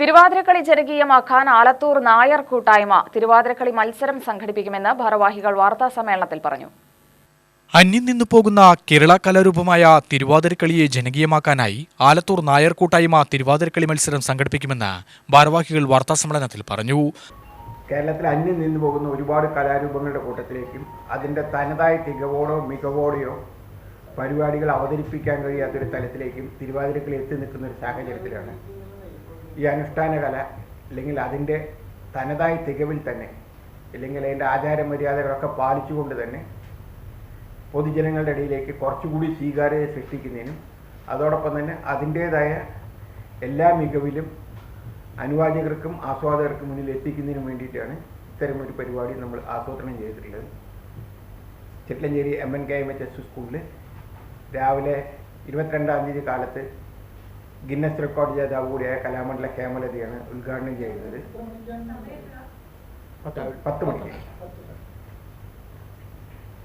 തിരുവാതിരക്കളി ജനകീയമാക്കാൻ ആലത്തൂർ നായർ കൂട്ടായ്മ തിരുവാതിരക്കളി മത്സരം സംഘടിപ്പിക്കുമെന്ന് ഭാരവാഹികൾ വാർത്താ സമ്മേളനത്തിൽ പറഞ്ഞു. അന്യം നിന്നു പോകുന്ന കേരള കലാരൂപമായ തിരുവാതിരക്കളിയെ ജനകീയമാക്കാനായി ആലത്തൂർ നായർ കൂട്ടായ്മ തിരുവാതിരക്കളി മത്സരം സംഘടിപ്പിക്കുമെന്ന് ഭാരവാഹികൾ വാർത്താ സമ്മേളനത്തിൽ പറഞ്ഞു. കേരളത്തിൽ അന്യം നിന്നു പോകുന്ന ഒരുപാട് കലാരൂപങ്ങളുടെ കൂട്ടത്തിലേക്കും അതിന്റെ തനതായ തികവോടോ മികവോടെയോ പരിപാടികൾ അവതരിപ്പിക്കാൻ കഴിയാത്തൊരു തലത്തിലേക്കും തിരുവാതിരക്കളി എത്തി നിൽക്കുന്ന ഒരു സാഹചര്യത്തിലാണ് ഈ അനുഷ്ഠാന കല അല്ലെങ്കിൽ അതിന്റെ തനതായ തികവിൽ തന്നെ അല്ലെങ്കിൽ അതിന്റെ ആചാര മര്യാദകളൊക്കെ പാലിച്ചുകൊണ്ട് തന്നെ പൊതുജനങ്ങളുടെ ഇടയിലേക്ക് കുറച്ചുകൂടി സ്വീകാര്യത സൃഷ്ടിക്കുന്നതിനും അതോടൊപ്പം തന്നെ അതിന്റേതായ എല്ലാ മികവിലും അനുവാചകർക്കും ആസ്വാദകർക്കും മുന്നിൽ എത്തിക്കുന്നതിനും വേണ്ടിയിട്ടാണ് ഇത്തരമൊരു പരിപാടി നമ്മൾ ആസൂത്രണം ചെയ്തിട്ടുള്ളത്. Chittilanchery M N K M H S സ്കൂളിൽ രാവിലെ ഇരുപത്തിരണ്ടാം തീയതി കാലത്ത് ഗിന്നസ് റെക്കോർഡ് ജേതാവ് കൂടിയായ കലാമണ്ഡല ഹേമലതയാണ് ഉദ്ഘാടനം ചെയ്യുന്നത് പത്ത് മണിക്ക്.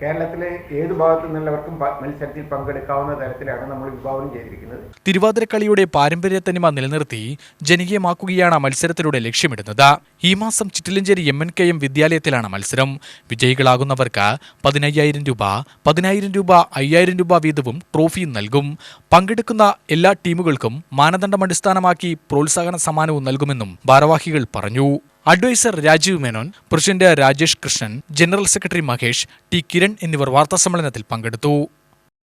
കേരളത്തിലെ ഏത് ഭാഗത്തു നിന്നുള്ളവർക്കും മത്സരത്തിൽ പങ്കെടുക്കാവുന്ന തരത്തിലാണ് നമ്മൾ വിഭാവനം ചെയ്തിരിക്കുന്നത്. തിരുവാതിരക്കളിയുടെ പാരമ്പര്യ തനിമ നിലനിർത്തി ജനകീയമാക്കുകയാണ് മത്സരത്തിലൂടെ ലക്ഷ്യമിടുന്നത്. ഈ മാസം Chittilanchery M N K M വിദ്യാലയത്തിലാണ് മത്സരം. വിജയികളാകുന്നവർക്ക് പതിനയ്യായിരം രൂപ പതിനായിരം രൂപ അയ്യായിരം രൂപ വീതവും ട്രോഫിയും നൽകും. പങ്കെടുക്കുന്ന എല്ലാ ടീമുകൾക്കും മാനദണ്ഡം അടിസ്ഥാനമാക്കി പ്രോത്സാഹന സമ്മാനവും നൽകുമെന്നും ഭാരവാഹികൾ പറഞ്ഞു. Advisor Rajeev Menon president Rajesh Krishnan general secretary Mahesh T Kiran എന്നിവർ വാർത്താസമ്മേളനത്തിൽ പങ്കെടുത്തു.